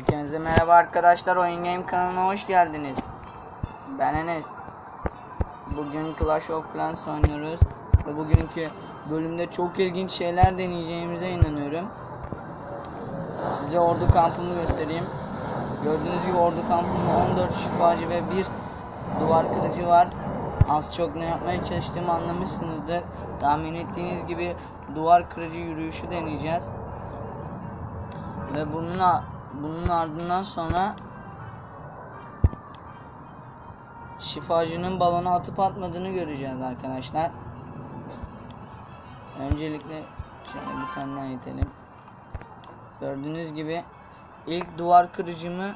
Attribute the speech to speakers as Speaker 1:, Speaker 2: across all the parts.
Speaker 1: Herkese merhaba arkadaşlar. Oyun Game kanalına hoş geldiniz. Ben Enes. Bugün Clash of Clans oynuyoruz. Ve bugünkü bölümde çok ilginç şeyler deneyeceğimize inanıyorum. Size ordu kampımı göstereyim. Gördüğünüz gibi ordu kampımda 14 şifacı ve bir duvar kırıcı var. Az çok ne yapmaya çalıştığımı anlamışsınızdır. Tahmin ettiğiniz gibi duvar kırıcı yürüyüşü deneyeceğiz. Ve bununla bunun ardından sonra şifacının balonu atıp atmadığını göreceğiz arkadaşlar. Öncelikle şöyle bir tane daha itelim. Gördüğünüz gibi ilk duvar kırıcımı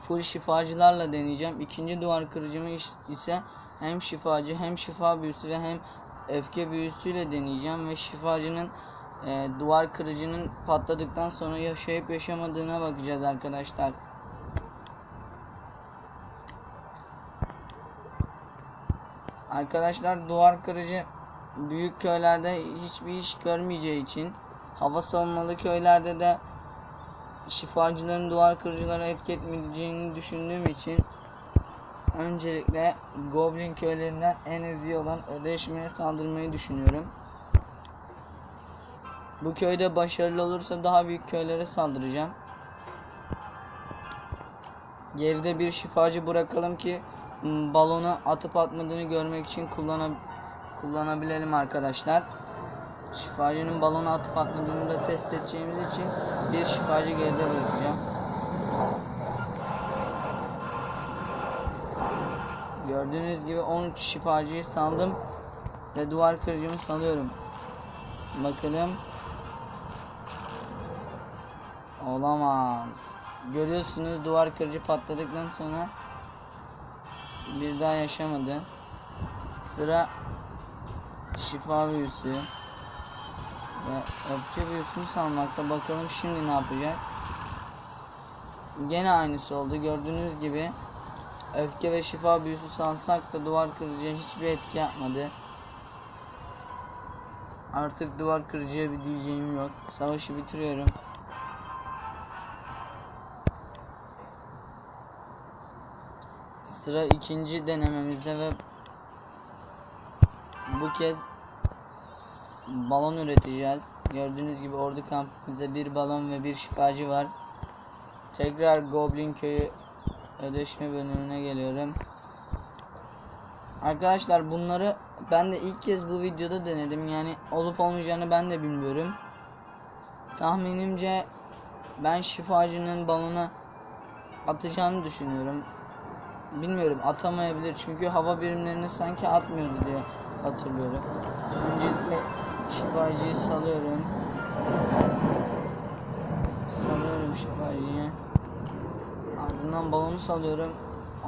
Speaker 1: full şifacılarla deneyeceğim. İkinci duvar kırıcımı ise hem şifacı hem şifa büyüsü ve hem öfke büyüsüyle deneyeceğim ve şifacının e, duvar kırıcının patladıktan sonra yaşayıp yaşamadığına bakacağız arkadaşlar. Arkadaşlar duvar kırıcı büyük köylerde hiçbir iş görmeyeceği için hava savunmalı köylerde de şifacıların duvar kırıcılara etki etmeyeceğini düşündüğüm için öncelikle Goblin köylerinden en eziği olan Ödeşme'ye saldırmayı düşünüyorum. Bu köyde başarılı olursa daha büyük köylere saldıracağım. Geride bir şifacı bırakalım ki m, balonu atıp atmadığını görmek için kullanab kullanabilelim arkadaşlar. Şifacının balonu atıp atmadığını da test edeceğimiz için bir şifacı geride bırakacağım. Gördüğünüz gibi 13 şifacıyı saldım ve duvar kırıcımı salıyorum. Bakalım. Olamaz. Görüyorsunuz duvar kırıcı patladıktan sonra bir daha yaşamadı. Sıra şifa büyüsü ve öfke büyüsünü salmakta. Bakalım şimdi ne yapacak. Gene aynısı oldu. Gördüğünüz gibi öfke ve şifa büyüsü salsak da duvar kırıcıya hiçbir etki yapmadı. Artık duvar kırıcıya bir diyeceğim yok. Savaşı bitiriyorum. Sıra ikinci denememizde ve bu kez balon üreteceğiz. Gördüğünüz gibi ordu kampımızda bir balon ve bir şifacı var. Tekrar Goblin köyü ödeşme bölümüne geliyorum. Arkadaşlar bunları ben de ilk kez bu videoda denedim. Yani olup olmayacağını ben de bilmiyorum. Tahminimce ben şifacının balona atacağını düşünüyorum. Bilmiyorum atamayabilir çünkü hava birimlerini sanki atmıyordu diye hatırlıyorum. Öncelikle şifacıyı salıyorum. Salıyorum şifacıyı. Ardından balonu salıyorum.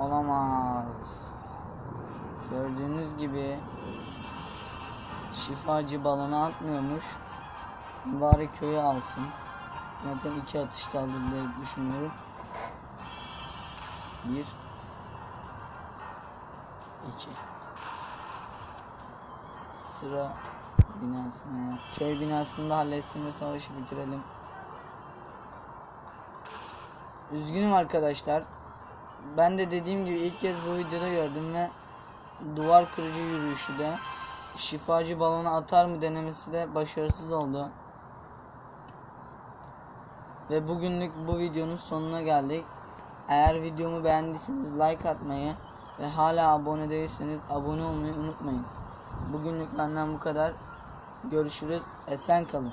Speaker 1: Olamaz. Gördüğünüz gibi şifacı balonu atmıyormuş. Bari köyü alsın. Zaten iki atışta aldı diye düşünüyorum. Bir. İki. Sıra binasına ya. Köy binasında halletsin ve savaşı bitirelim. Üzgünüm arkadaşlar. Ben de dediğim gibi ilk kez bu videoda gördüm ve duvar kırıcı yürüyüşü de şifacı balonu atar mı denemesi de başarısız oldu. Ve bugünlük bu videonun sonuna geldik. Eğer videomu beğendiyseniz like atmayı ve hala abone değilseniz abone olmayı unutmayın. Bugünlük benden bu kadar. Görüşürüz. Esen kalın.